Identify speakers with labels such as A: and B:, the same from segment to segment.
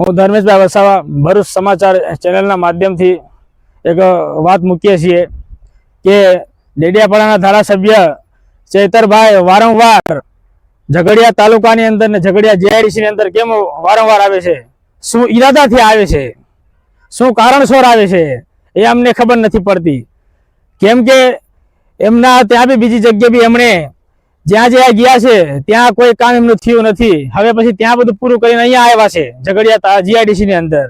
A: હું ધર્મેશભાઈ વસાવા, ભરૂચ સમાચાર ચેનલના માધ્યમથી એક વાત મૂકીએ છીએ કે ડેડિયાપાડાના ધારાસભ્ય ચૈતરભાઈ વારંવાર ઝઘડિયા તાલુકાની અંદર ને ઝઘડિયા JIDC અંદર કેમ વારંવાર આવે છે? શું ઈરાદાથી આવે છે? શું કારણસર આવે છે? એ અમને ખબર નથી પડતી. કેમ કે એમના ત્યાં બી બીજી જગ્યાએ બી એમણે જ્યાં જ્યાં ગયા છે, ત્યાં કોઈ કામ એમનું થયું નથી. હવે પછી ત્યાં બધું પૂરું કરીને અહીંયા આવ્યા છે, ઝઘડિયા જીઆઈડીસી ની અંદર.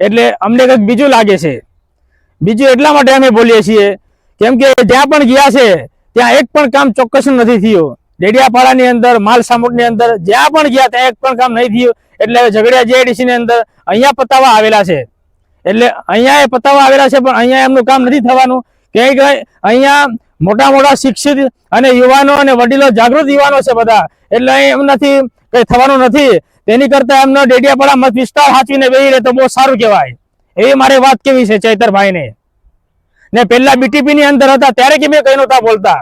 A: એટલે અમને કંઈક બીજું લાગે છે. બીજું એટલા માટે અમે બોલીએ છીએ, કેમ કે જ્યાં પણ ગયા છે, ત્યાં એક પણ કામ ચોક્કસ નથી થયું. ડેડિયાપાડાની અંદર માલ સામુટની અંદર, જ્યાં પણ ગયા ત્યાં એક પણ કામ નહીં થયું. એટલે ઝઘડિયા જીઆઈડીસી ની અંદર અહીંયા પતાવા આવેલા છે. એટલે અહીંયા એ પતાવા આવેલા છે, પણ અહીંયા એમનું કામ નથી થવાનું. ક્યાંય અહીંયા મોટા મોટા શિક્ષિત અને યુવાનો અને વડીલો, જાગૃત યુવાનો છે બધા. એટલે અહીં એમનાથી કઈ થવાનું નથી. તેની કરતા એમનો ડેડિયાપાડા મત વિસ્તાર હાચવીને બેહી રહે તો બહુ સારું કહેવાય. એવી મારી વાત કેવી છે ચૈતરભાઈને? ને પહેલા બીટીપી ની અંદર હતા, ત્યારે કેમ કઈ નહોતા બોલતા?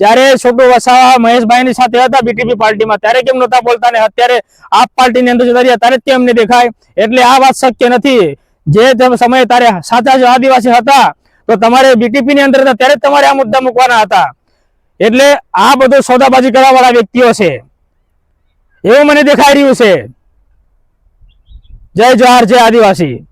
A: જ્યારે છોટુ વસાવા, મહેશભાઈની સાથે હતા બીટીપી પાર્ટીમાં, ત્યારે કેમ નહોતા બોલતા ને અત્યારે આપ પાર્ટીની અંદર જતા રહ્યા, ત્યારે કેમ નહીં દેખાય? એટલે આ વાત શક્ય નથી. જે સમયે તારે સાચા જ આદિવાસી હતા તો તમારે બીટીપી ની અંદર ત્યારે તમારે આ મુદ્દા મૂકવાના હતા. એટલે આ બધું સોદાબાજી કરવા વાળા વ્યક્તિઓ છે. એવું મને દેખાઈ રહ્યું છે. જય જોહાર જય આદિવાસી.